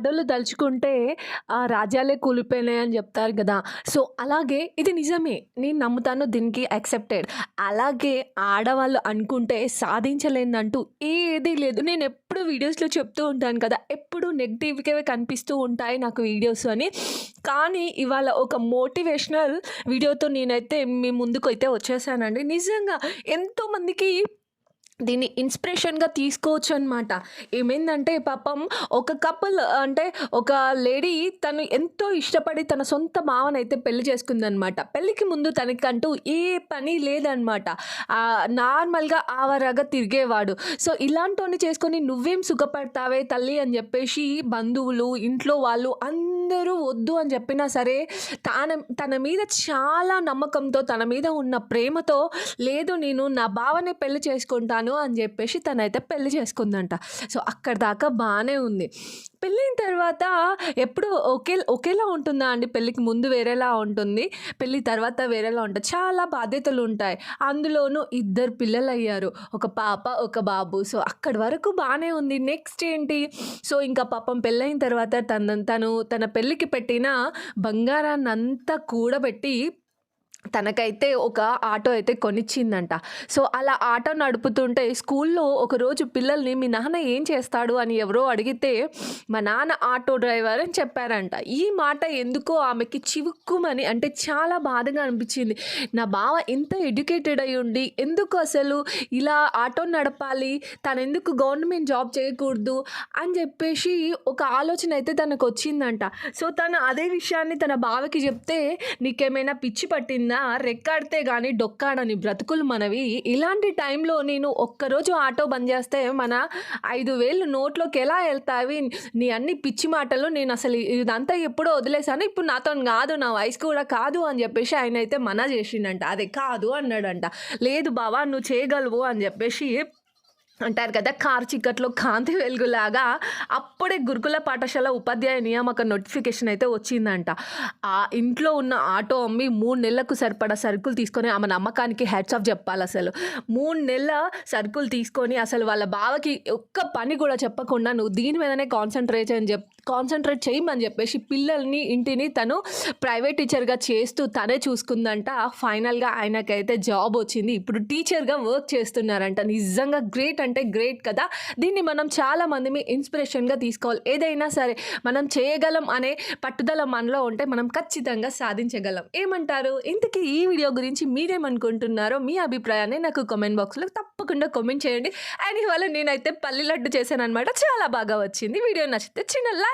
ఆడోళ్ళు తలుచుకుంటే ఆ రాజ్యాలే కూలిపోయినాయి అని చెప్తారు కదా. సో అలాగే ఇది నిజమే. నేను నమ్ముతాను దీనికి యాక్సెప్టెడ్. అలాగే ఆడవాళ్ళు అనుకుంటే సాధించలేదంటూ ఏదీ లేదు. నేను ఎప్పుడు వీడియోస్లో చెప్తూ ఉంటాను కదా. ఎప్పుడు నెగిటివ్గా కనిపిస్తూ ఉంటాయి నాకు వీడియోస్ అని. కానీ ఇవాళ ఒక మోటివేషనల్ వీడియోతో నేనైతే మీ ముందుకు అయితే వచ్చేసానండి. నిజంగా ఎంతోమందికి దీన్ని ఇన్స్పిరేషన్గా తీసుకోవచ్చు అనమాట ఏమైందంటే పాపం ఒక కపుల్ అంటే ఒక లేడీ తను ఎంతో ఇష్టపడి తన సొంత మావనైతే పెళ్ళి చేసుకుందనమాట పెళ్ళికి ముందు తనకంటూ ఏ పని లేదనమాట నార్మల్గా ఆవరాగా తిరిగేవాడు. సో ఇలాంటివన్నీ చేసుకొని నువ్వేం సుఖపడతావే తల్లి అని చెప్పేసి బంధువులు ఇంట్లో వాళ్ళు అందరూ వద్దు అని చెప్పినా సరే తన తన మీద చాలా నమ్మకంతో తన మీద ఉన్న ప్రేమతో లేదు నేను నా బావనే పెళ్ళి చేసుకుంటాను అని చెప్పేసి తనైతే పెళ్ళి చేసుకుందంట. సో అక్కడ దాకా బాగానే ఉంది. పెళ్ళైన తర్వాత ఎప్పుడు ఒకే ఒకేలా ఉంటుందా అండి? పెళ్ళికి ముందు వేరేలా ఉంటుంది పెళ్ళి తర్వాత వేరేలా ఉంటుంది. చాలా బాధ్యతలు ఉంటాయి. అందులోనూ ఇద్దరు పిల్లలు అయ్యారు ఒక పాప ఒక బాబు. సో అక్కడి వరకు బాగానే ఉంది. నెక్స్ట్ ఏంటి? సో ఇంకా పాపం పెళ్ళైన తర్వాత తన తను తన పెళ్ళికి పెట్టిన బంగారాన్ని అంతా కూడబెట్టి తనకైతే ఒక ఆటో అయితే కొనిచ్చిందంట. సో అలా ఆటో నడుపుతుంటే స్కూల్లో ఒకరోజు పిల్లల్ని మీ నాన్న ఏం చేస్తాడు? అని ఎవరో అడిగితే మా నాన్న ఆటో డ్రైవర్ అని చెప్పారంట. ఈ మాట ఎందుకో ఆమెకి చివుక్కుమని అంటే చాలా బాధగా అనిపించింది. నా బావ ఇంత ఎడ్యుకేటెడ్ అయి ఉండి ఎందుకు అసలు ఇలా ఆటో నడపాలి? తను ఎందుకు గవర్నమెంట్ జాబ్ చేయకూడదు? అని చెప్పేసి ఒక ఆలోచన అయితే తనకు వచ్చిందంట సో తను అదే విషయాన్ని తన బావకి చెప్తే నీకేమైనా పిచ్చి పట్టింది? రెక్కాడితే కానీ డొక్కాడని బ్రతుకులు మనవి. ఇలాంటి టైంలో నేను ఒక్కరోజు ఆటో బంద్ చేస్తే మన ఐదు వేలు నోట్లోకి ఎలా వెళ్తావి? నీ అన్ని పిచ్చి మాటలు నేను అసలు ఇదంతా ఎప్పుడో వదిలేసాను ఇప్పుడు నాతో కాదు నా వయసు కూడా కాదు అని చెప్పేసి ఆయన అయితే మనా చేసిండంట. అదే కాదు అన్నాడంట. లేదు బావా నువ్వు చేయగలవు అని చెప్పేసి అంటారు కదా కార్ చిక్కట్లో కాంతి వెలుగులాగా అప్పుడే గురుకుల పాఠశాల ఉపాధ్యాయ నియామక నోటిఫికేషన్ అయితే వచ్చిందంట. ఆ ఇంట్లో ఉన్న ఆటో అమ్మి మూడు నెలలకు సరిపడా సరుకులు తీసుకొని ఆమె నమ్మకానికి హెడ్స్ ఆఫ్ చెప్పాలి అసలు. మూడు నెలల సరుకులు తీసుకొని అసలు వాళ్ళ బావకి ఒక్క పని కూడా చెప్పకుండా నువ్వు దీని మీదనే కాన్సన్ట్రేట్ అని చెప్ కాన్సన్ట్రేట్ చేయమని చెప్పేసి పిల్లల్ని ఇంటిని తను ప్రైవేట్ టీచర్గా చేస్తూ తనే చూసుకుందంట. ఫైనల్గా ఆయనకైతే జాబ్ వచ్చింది. ఇప్పుడు టీచర్గా వర్క్ చేస్తున్నారంట. నిజంగా గ్రేట్ అంటే గ్రేట్ కదా. దీన్ని మనం చాలా మందిని ఇన్స్పిరేషన్గా తీసుకోవాలి. ఏదైనా సరే మనం చేయగలం అనే పట్టుదల మనలో ఉంటే మనం ఖచ్చితంగా సాధించగలం. ఏమంటారు? ఇంతకీ ఈ వీడియో గురించి మీరేమనుకుంటున్నారో మీ అభిప్రాయాన్ని నాకు కామెంట్ బాక్స్లో తప్పకుండా కామెంట్ చేయండి. అండ్ ఇవాళ నేనైతే పల్లి లడ్డు చేశాను అనమాట చాలా బాగా వచ్చింది. వీడియో నచ్చితే చిన్న లైక్